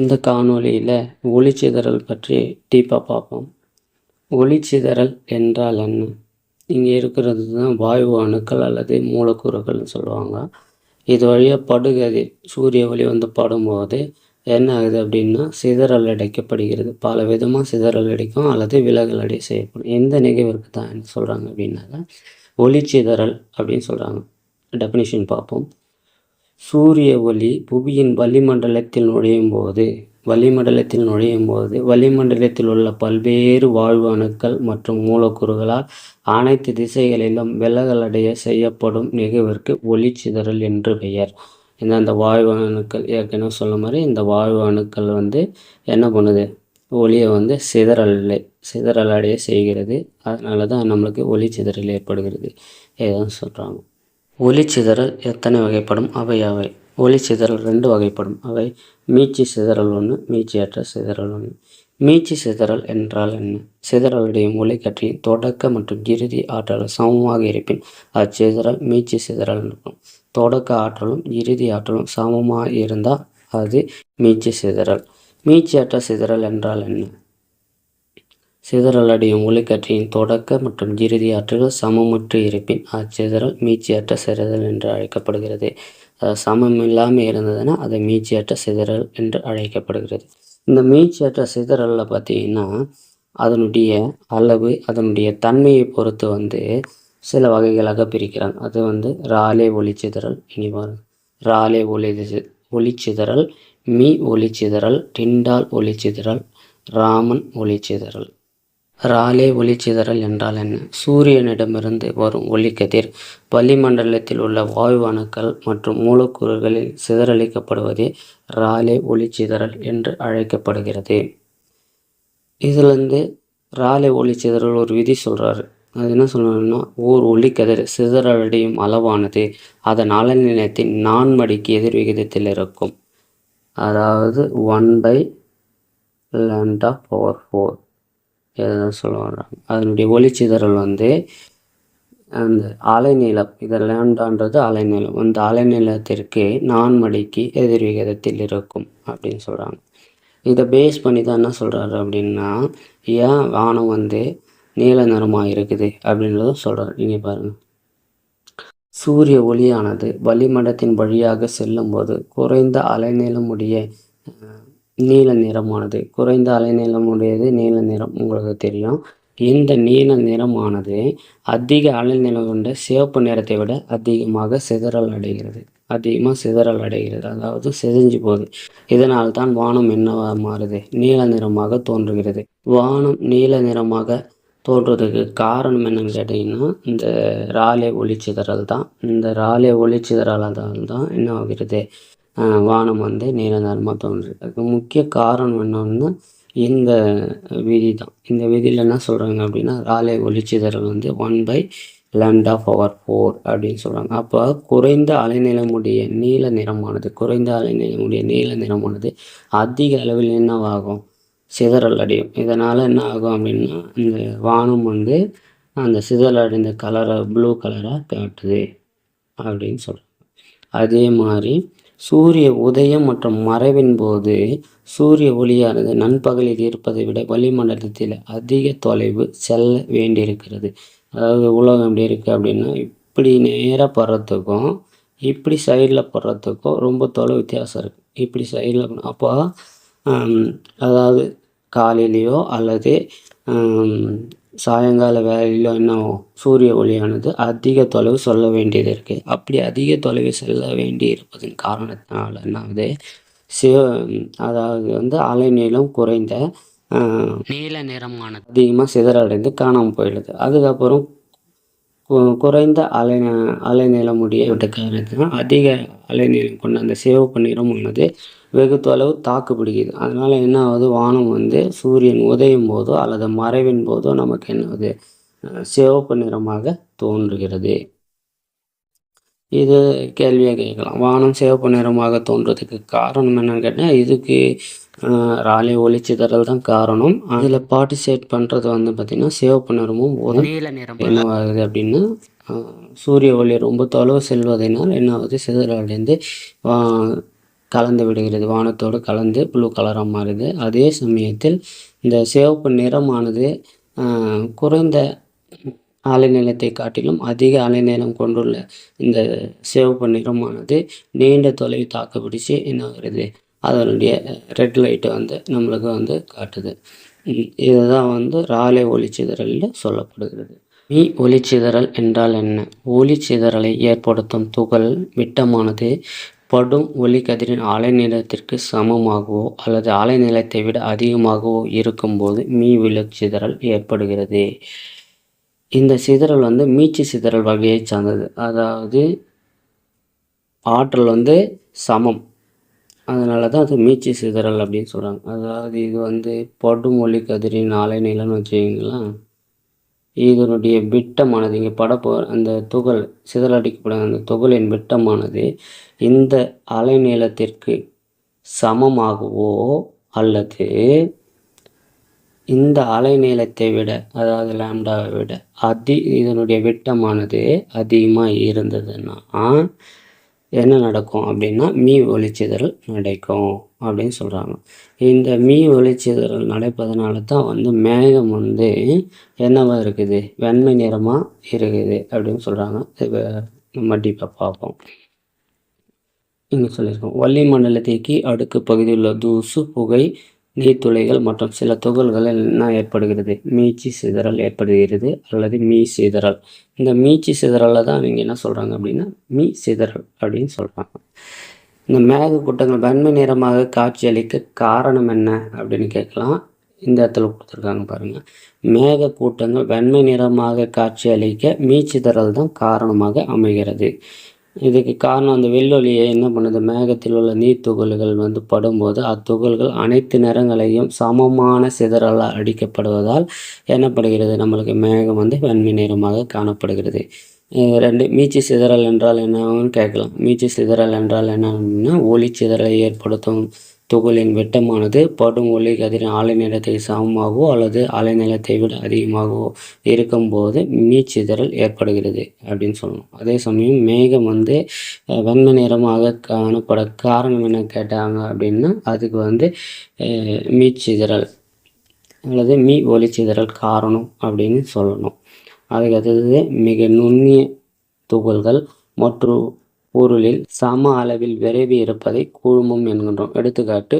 இந்த காணொளியில் ஒளிச்சிதறல் பற்றி டீப்பாக பார்ப்போம். ஒளிச்சிதறல் என்றால் என்ன? இங்கே இருக்கிறது தான் வாயு அணுக்கள் அல்லது மூலக்கூறுகள்னு சொல்லுவாங்க. இது வழியாக படுகதிர் சூரிய ஒளி வந்து படும்போது என்ன ஆகுது அப்படின்னா சிதறல் அடைக்கப்படுகிறது. பல விதமாக சிதறல் அடிக்கும் அல்லது விலகல் அடை செய்யப்படும். எந்த நிகழ்விற்கு தான் என்ன சொல்கிறாங்க அப்படின்னாக்கா ஒளிச்சிதறல் அப்படின்னு சொல்கிறாங்க டெஃபினிஷன் பார்ப்போம். சூரிய ஒளி புவியின் வளிமண்டலத்தில் நுழையும் போது வளிமண்டலத்தில் நுழையும் போது வளிமண்டலத்தில் உள்ள பல்வேறு வாழ்வு அணுக்கள் மற்றும் மூலக்கூறுகளால் அனைத்து திசைகளிலும் விலகலடைய செய்யப்படும் நிகழ்விற்கு சிதறல் என்று பெயர். இந்த அந்த வாழ்வு அணுக்கள் ஏற்கனவே சொன்ன மாதிரி இந்த வாழ்வு அணுக்கள் வந்து என்ன பண்ணுது? ஒளியை வந்து சிதறலை சிதறலடைய செய்கிறது. அதனால தான் நம்மளுக்கு ஒளி சிதறல் ஏற்படுகிறது. இதுதான் சொல்கிறாங்க ஒளிச்சிதறல் எத்தனை வகைப்படும்? அவை அவை. ஒளிச்சிதறல் ரெண்டு வகைப்படும். அவை மீச்சி சிதறல் ஒன்று மீச்சியற்ற சிதறல் ஒன்று மீச்சி சிதறல் என்றால் என்ன? சிதறலுடையும் கற்றி தொடக்க மற்றும் இறுதி ஆற்றல் சமமாக இருப்பின் அச்சிதறல் மீச்சி சிதறல் இருக்கும் தொடக்க ஆற்றலும் இறுதி ஆற்றலும் சமமாக இருந்தால் அது மீச்சி சிதறல். மீச்சியற்ற சிதறல் என்றால் என்ன? சிதறல் அடையும் ஒளிக்கற்றையின் தொடக்க மற்றும் இறுதி ஆற்றல்கள் சமமற்று இருப்பின் அச்சிதறல் மீச்சியற்ற சிதறல் என்று அழைக்கப்படுகிறது. சமம் இல்லாமல் இருந்ததுன்னா அது மீச்சியற்ற சிதறல் என்று அழைக்கப்படுகிறது. இந்த மீச்சியற்ற சிதறலில் பார்த்தீங்கன்னா அதனுடைய அளவு அதனுடைய தன்மையை பொறுத்து வந்து சில வகைகளாக பிரிக்கிறாங்க அது வந்து ராலே ஒளிச்சிதறல் இனி பாருங்க. ராலே ஒளி ஒளிச்சிதறல் மீ ஒளிச்சிதறல் டிண்டால் ஒளிச்சிதறல் ராமன் ஒளிச்சிதறல் ராலே ஒளிச்சிதறல் என்றால் என்ன? சூரியனிடமிருந்து வரும் ஒளிக்கதிர் வளிமண்டலத்தில் உள்ள வாயு அணுக்கள் மற்றும் மூலக்கூறுகளில் சிதறளிக்கப்படுவதே ராலே ஒளிச்சிதறல் என்று அழைக்கப்படுகிறது. இதுலேருந்து ராலே ஒளிச்சிதறல் ஒரு விதி சொல்கிறாரு அது என்ன சொல்லணும்னா ஓர் ஒளிக்கதிர் சிதறடையும் அளவானது அதன் அலைநிலையத்தின் நான்மடிக்கு எதிர் விகிதத்தில் இருக்கும். அதாவது one by lambda power four எதுதான் சொல்ல வர்றாங்க அதனுடைய ஒளிச்சிதறல் வந்து அந்த அலைநீளம் இது லேண்டான்றது அலைநீளம் அந்த அலைநீளத்திற்கு நான்மடிக்கு எதிர் விகிதத்தில் இருக்கும் அப்படின்னு சொல்கிறாங்க இதை பேஸ் பண்ணி தான் என்ன சொல்கிறாரு அப்படின்னா ஏன் வானம் வந்து நீல நிறமாக இருக்குது அப்படின்றதும் சொல்கிறார் இங்கே பாருங்கள் சூரிய ஒளியானது வளிமடத்தின் வழியாக செல்லும்போது குறைந்த அலைநீளமுடைய நீல நிறமானது. குறைந்த அலைநீளமுடையது நீல நிறம் உங்களுக்கு தெரியும். இந்த நீல நிறமானது அதிக அலைநீளம் கொண்ட சிவப்பு நிறத்தை விட அதிகமாக சிதறல் அடைகிறது. அதிகமாக சிதறல் அடைகிறது. அதாவது செதிஞ்சு போகுது. இதனால் தான் வானம் என்னவா மாறுது? நீல நிறமாக தோன்றுகிறது. வானம் நீல நிறமாக தோன்றதுக்கு காரணம் என்னன்னு கேட்டிங்கன்னா இந்த ராலே ஒளிச்சிதறல் தான். இந்த ராலே ஒளிச்சிதறலால் தான் என்ன ஆகிறது? வானம் வந்து நீல நிறமாக தோன்றுது. அதுக்கு முக்கிய காரணம் என்னன்னா இந்த விதி தான் இந்த விதியில் என்ன சொல்கிறாங்க அப்படின்னா ராலே ஒளிச்சிதறல் வந்து one by lambda power four அப்படின்னு சொல்கிறாங்க அப்போ குறைந்த அலைநிலமுடைய நீல நிறமானது குறைந்த அலைநிலமுடைய நீல நிறமானது அதிக அளவில் என்னவாகும்? சிதறல் அடையும். இதனால் என்ன ஆகும் அப்படின்னா இந்த வானம் வந்து அந்த சிதறல் அடைந்த கலரை ப்ளூ கலராக காட்டுது அப்படின்னு சொல்கிறாங்க அதே மாதிரி சூரிய உதயம் மற்றும் மறைவின் போது சூரிய ஒளியானது நண்பகலில் இருப்பதை விட வளிமண்டலத்தில் அதிக தொலைவு செல்ல வேண்டியிருக்கிறது. அதாவது உலகம் எப்படி இருக்குது அப்படின்னா இப்படி நேராக படுறதுக்கும் இப்படி சைடில் படுறதுக்கும் ரொம்ப தொலை வித்தியாசம் இருக்குது இப்படி சைடில் அப்போ அதாவது காலையிலையோ அல்லது சாயங்கால வேலையிலோ என்ன சூரிய ஒளியானது அதிக தொலைவு சொல்ல வேண்டியது இருக்குது அப்படி அதிக தொலைவு செல்ல வேண்டி இருப்பதன் காரணத்தினால என்ன ஆகுது சிவ அதாவது வந்து அலைநீளம் குறைந்த நீல நிறமானது. அதிகமாக சிதறடைந்து காணாமல் போயிடுது. அதுக்கப்புறம் குறைந்த அலை அலைநீளமுடைய விட்ட காரணத்தினால் அதிக அலைநீளம் கொண்ட அந்த சிவப்பு நிறம் உள்ளது வெகு தொலைவு தாக்கு பிடிக்குது அதனால் என்ன ஆகுது வானம் வந்து சூரியன் உதயும் போதோ அல்லது மறைவின் போதோ நமக்கு என்ன ஆகுது சிவப்பு நிறமாக தோன்றுகிறது. இது கேள்வியாக கேட்கலாம். வானம் சிவப்பு நிறமாக தோன்றதுக்கு காரணம் என்னன்னு கேட்டால் இதுக்கு ராலி ஒளிச்சிதறல் தான் காரணம். அதில் பார்ட்டிசிபேட் பண்ணுறது வந்து பார்த்திங்கன்னா சிவப்பு நிறமும் ஒரு நீல நிறம். என்னவாகுது அப்படின்னா சூரிய ஒளி ரொம்ப தொலைவு செல்வதனால் என்ன ஆகுது சிதறடைந்து கலந்து விடுகிறது. வானத்தோடு கலந்து ப்ளூ கலராக மாறுது. அதே சமயத்தில் இந்த சிவப்பு நிறமானது குறைந்த அலைநீளத்தை காட்டிலும் அதிக அலைநீளம் கொண்டுள்ள இந்த சிவப்பு நிறமானது நீண்ட தொலைவு தாக்கு பிடிச்சி என்ன ஆகுறது அதனுடைய ரெட் லைட்டை வந்து நம்மளுக்கு வந்து காட்டுது. இதுதான் வந்து ராலே ஒளிச்சிதறலில் சொல்லப்படுகிறது. மீ ஒளிச்சிதறல் என்றால் என்ன? ஒளிச்சிதறலை ஏற்படுத்தும் துகள் விட்டமானது படும் ஒளிக்கதிரின் அலைநீளத்திற்கு சமமாகவோ அல்லது அலைநீளத்தை விட அதிகமாகவோ இருக்கும்போது மீ சிதறல் ஏற்படுகிறது. இந்த சிதறல் வந்து மீச்சு சிதறல் வகையை சார்ந்தது. அதாவது ஆற்றல் வந்து சமம். அதனால தான் அது மீச்சு சிதறல் அப்படின்னு சொல்கிறாங்க அதாவது இது வந்து படும் ஒளி கதிரின் அலைநீளம்னு வச்சுக்கிங்களேன். இதனுடைய விட்டமானது இங்கே படப்போ அந்த துகள் சிதறடிக்கப்படும் அந்த துகளின் விட்டமானது இந்த அலைநீளத்திற்கு சமமாகவோ அல்லது இந்த அலைநீளத்தை விட அதாவது லேம்டாவை விட அதி இதனுடைய விட்டமானது அதிகமாக இருந்ததுன்னா என்ன நடக்கும் அப்படின்னா மீ ஒளிச்சிதறல் நடக்கும் அப்படின்னு சொல்கிறாங்க இந்த மீ ஒளிச்சிதறல் நடப்பதனால தான் வந்து மேகம் வந்து என்னவாக இருக்குது வெண்மை நிறமாக இருக்குது அப்படின்னு சொல்கிறாங்க இப்போ நம்ம டீப்பாக பார்ப்போம். இங்கே சொல்லியிருக்கோம். வள்ளி வளிமண்டலத்திற்கு அடுக்கு பகுதியில் உள்ள தூசு புகை நீர்த்துளைகள் மற்றும் சில துகள்கள் என்ன ஏற்படுகிறது. மீச்சி சிதறல் ஏற்படுகிறது அல்லது மீ சிதறல். இந்த மீச்சி சிதறலில் தான் அவங்க என்ன சொல்கிறாங்க அப்படின்னா மீ சிதறல் அப்படின்னு சொல்கிறாங்க இந்த மேக கூட்டங்கள் வெண்மை நிறமாக காட்சியளிக்க காரணம் என்ன அப்படின்னு கேட்கலாம். இந்த இடத்துல கொடுத்துருக்காங்க பாருங்கள் மேக கூட்டங்கள் வெண்மை நிறமாக காட்சியளிக்க மீச்சிதறல் தான் காரணமாக அமைகிறது. இதுக்கு காரணம் அந்த வெள்ளொலியை என்ன பண்ணுது? மேகத்தில் உள்ள நீர் துகள்கள் வந்து படும்போது அத்துகள்கள் அனைத்து நிறங்களையும் சமமான சிதறலால் அடிக்கப்படுவதால் என்னப்படுகிறது நம்மளுக்கு மேகம் வந்து வெண்மை நிறமாக காணப்படுகிறது. ரெண்டு மீச்சி சிதறல் என்றால் என்னன்னு கேட்கலாம். மீச்சி சிதறல் என்றால் என்னன்னா ஒளி சிதறலை ஏற்படுத்தும். துகளின் வெட்டமானது படும் ஒளி கதிரின் அலைநீளத்தை சமமாகவோ அல்லது அலைநீளத்தை விட அதிகமாகவோ இருக்கும்போது மீச்சிதறல் ஏற்படுகிறது அப்படின்னு சொல்லணும். அதே சமயம் மேகம் வந்து வெண்மை நிறமாக காணப்பட காரணம் என்ன கேட்டாங்க அப்படின்னா அதுக்கு வந்து மீச்சிதறல் அல்லது மீ ஒளிச்சிதறல் காரணம் அப்படின்னு சொல்லணும். அதுக்கு அடுத்தது மிக நுண்ணிய துகள்கள் மற்றும் பொருளில் சம அளவில் விரைவி இருப்பதை கூழ்மம் என்கின்றோம். எடுத்துக்காட்டு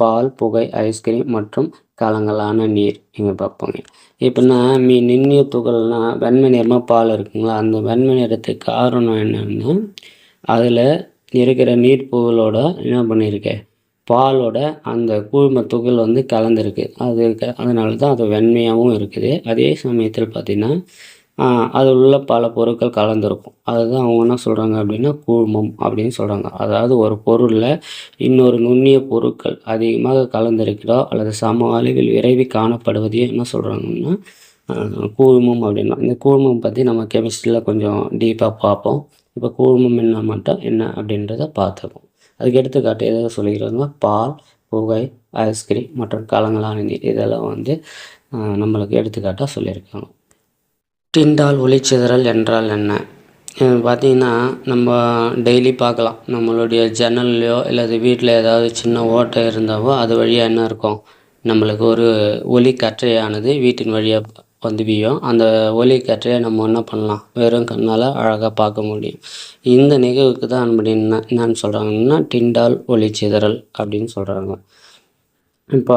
பால் புகை ஐஸ்கிரீம் மற்றும் கலங்களான நீர். இங்கே பார்ப்போங்க. இப்போனா மீ நின்னிய துகள்னா வெண்மை நிறமாக பால் இருக்குங்களா? அந்த வெண்மை நிறத்துக்கு காரணம் என்னென்னா அதில் இருக்கிற நீர் புகழோட என்ன பண்ணியிருக்கேன் பாலோட அந்த கூழ்ம துகள் வந்து கலந்துருக்கு. அது அதனால தான் அது வெண்மையாகவும் இருக்குது. அதே சமயத்தில் பார்த்திங்கன்னா அதில் உள்ள பல பொருட்கள் கலந்துருக்கும். அதுதான் அவங்க என்ன சொல்கிறாங்க அப்படின்னா கூழ்மம் அப்படின்னு சொல்கிறாங்க அதாவது ஒரு பொருளில் இன்னொரு நுண்ணிய பொருட்கள் அதிகமாக கலந்திருக்கிறோ அல்லது சம அளவில் விரைவி காணப்படுவதையும் என்ன சொல்கிறாங்கன்னா கூழ்மம் அப்படின்னா. இந்த கூழ்மம் பற்றி நம்ம கெமிஸ்ட்ரியில் கொஞ்சம் டீப்பாக பார்ப்போம். இப்போ கூழ்மம் என்ன மட்டும் என்ன அப்படின்றத பார்த்துருக்கோம் அதுக்கு எடுத்துக்காட்டு எதாவது சொல்லிக்கிறதுனா பால் புகை ஐஸ்கிரீம் மற்றும் கலங்களான நீர் இதெல்லாம் வந்து நம்மளுக்கு எடுத்துக்காட்டாக சொல்லியிருக்காங்க. டிண்டால் ஒளிச்சிதறல் என்றால் என்ன? பார்த்திங்கன்னா நம்ம டெய்லி பார்க்கலாம். நம்மளுடைய ஜன்னல்லையோ இல்லது வீட்டில் ஏதாவது சின்ன ஓட்டை இருந்தாவோ அது வழியாக என்ன இருக்கும்? நம்மளுக்கு ஒரு ஒலி கற்றையானது வீட்டின் வழியாக வந்து வீயும். அந்த ஒலி கற்றையை நம்ம என்ன பண்ணலாம்? வெறும் கண்ணால் அழகாக பார்க்க முடியும். இந்த நிகழ்வுக்கு தான் அப்படி என்ன என்னன்னு சொல்கிறாங்கன்னா டிண்டால் ஒளிச்சிதறல் அப்படின்னு சொல்கிறாங்க இப்போ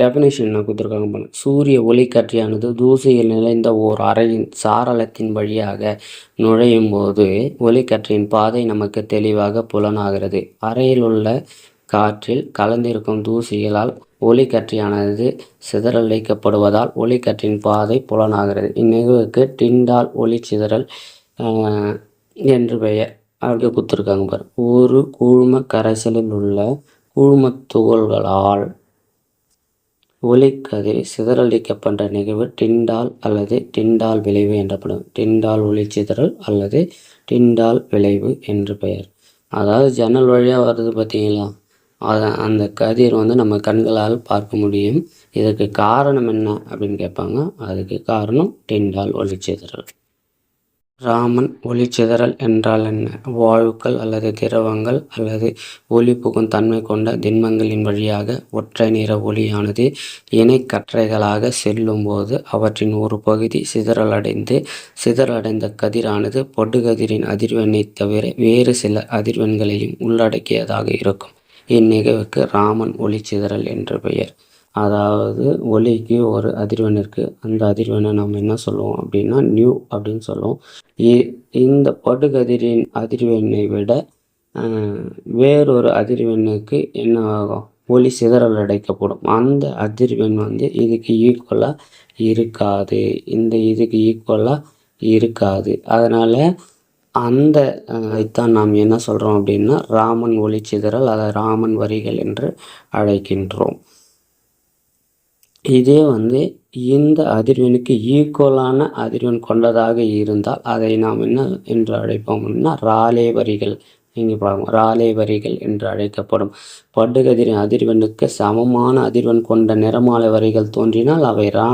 டெஃபினேஷன் என்ன கொடுத்துருக்காங்க பாருங்க. சூரிய ஒளிக்கற்றியானது தூசியில் நிறைந்த ஓர் அறையின் சாரளத்தின் வழியாக நுழையும் போது ஒளிக்கற்றையின் பாதை நமக்கு தெளிவாக புலனாகிறது. அறையில் உள்ள காற்றில் கலந்திருக்கும் தூசிகளால் ஒளிக்கற்றியானது சிதறலைக்கப்படுவதால் ஒளிக்கற்றின் பாதை புலனாகிறது. இந்நிகழ்வுக்கு டிண்டால் ஒளி சிதறல் என்று பெயர் அப்படி கொடுத்துருக்காங்க பாரு ஒரு கூழ்ம கரைசலில் உள்ள கூழ்மத் துகள்களால் ஒளிக்கதிர் சிதறடிக்கப்பட்ட நிகழ்வு டிண்டால் அல்லது டிண்டால் விளைவு என்றப்படும் டிண்டால் ஒளிச்சிதறல் அல்லது டிண்டால் விளைவு என்று பெயர். அதாவது ஜன்னல் வழியாக வருது பார்த்தீங்களா? அதை அந்த கதிர் வந்து நம்ம கண்களால் பார்க்க முடியும். இதற்கு காரணம் என்ன அப்படின்னு கேட்பாங்க. அதுக்கு காரணம் டிண்டால் ஒளிச்சிதறல் ராமன் ஒளிச்சிதறல் என்றால் என்ன? வாயுக்கள் அல்லது திரவங்கள் அல்லது ஒளி புகும் தன்மை கொண்ட திண்மங்களின் வழியாக ஒற்றை நிற ஒளியானது இணைகற்றைகளாக செல்லும்போது அவற்றின் ஒரு பகுதி சிதறலடைந்து, சிதறலடைந்த கதிரானது படுகதிரின் அதிர்வெண்ணைத் தவிர வேறு சில அதிர்வெண்களையும் உள்ளடக்கியதாக இருக்கும். இந்நிகழ்வுக்கு ராமன் ஒளிச்சிதறல் என்று பெயர். அதாவது ஒளிக்கு ஒரு அதிர்வெண் இருக்குது அந்த அதிர்வெண்ணை நம்ம என்ன சொல்லுவோம் அப்படின்னா நியூ அப்படின்னு சொல்லுவோம். இந்த படுகதிரின் அதிர்வெண்ணை விட வேறொரு அதிர்வெண்ணுக்கு என்ன ஆகும் ஒளி சிதறல் அடைக்கப்படும். அந்த அதிர்வெண் வந்து இதுக்கு ஈக்குவலாக இருக்காது. இந்த இதுக்கு ஈக்குவலாக இருக்காது. அதனால் அந்த இதான் நாம் என்ன சொல்கிறோம் அப்படின்னா ராமன் ஒளி சிதறல் அதை ராமன் வரிகள் என்று அழைக்கின்றோம். இதே வந்து இந்த அதிர்வெண்ணுக்கு ஈக்குவலான அதிர்வெண் கொண்டதாக இருந்தால் அதை நாம் என்ன என்று அழைப்போம் அப்படின்னா ராலே வரிகள். இங்கே பார்க்கணும் ராலே வரிகள் என்று அழைக்கப்படும். படுகதிரின் அதிர்வெண்ணுக்கு சமமான அதிர்வெண் கொண்ட நிறமாலை வரிகள் தோன்றினால் அவை ரா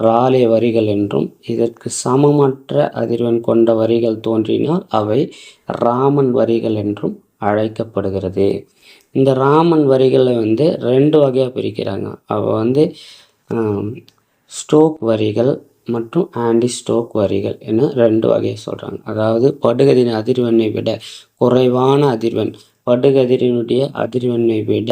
ராலே வரிகள் என்றும் இதற்கு சமமற்ற அதிர்வெண் கொண்ட வரிகள் தோன்றினால் அவை ராமன் வரிகள் என்றும் அழைக்கப்படுகிறது. இந்த ராமன் வரிகளை வந்து ரெண்டு வகையாக பிரிக்கிறாங்க. அவள் வந்து ஸ்டோக் வரிகள் மற்றும் ஆன்டி ஸ்டோக் வரிகள் என ரெண்டு வகையை சொல்கிறாங்க அதாவது படுகதிரின் அதிர்வெண்ணை விட குறைவான அதிர்வெண் படுகதிரினுடைய அதிர்வெண்ணை விட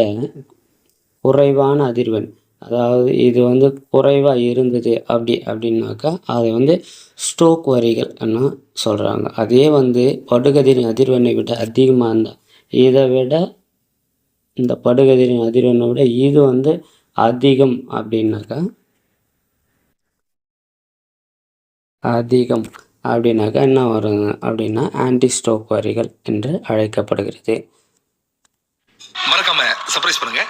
குறைவான அதிர்வெண். அதாவது இது வந்து குறைவாக இருந்தது அப்படி அப்படின்னாக்கா அதை வந்து ஸ்டோக் வரிகள் என்ன சொல்கிறாங்க அதே வந்து படுகதிரின் அதிர்வெண்ணை விட அதிகமாக இருந்தால் இதை விட இந்த படுகதிரின் அதிர்வெண்ணை விட இது வந்து அதிகம் அப்படின்னாக்கா அதிகம் அப்படின்னாக்கா என்ன வருங்க அப்படின்னா ஆன்டி ஸ்டோக் வரிகள் என்று அழைக்கப்படுகிறது. மறக்காம சர்ப்ரைஸ் பண்ணுங்க.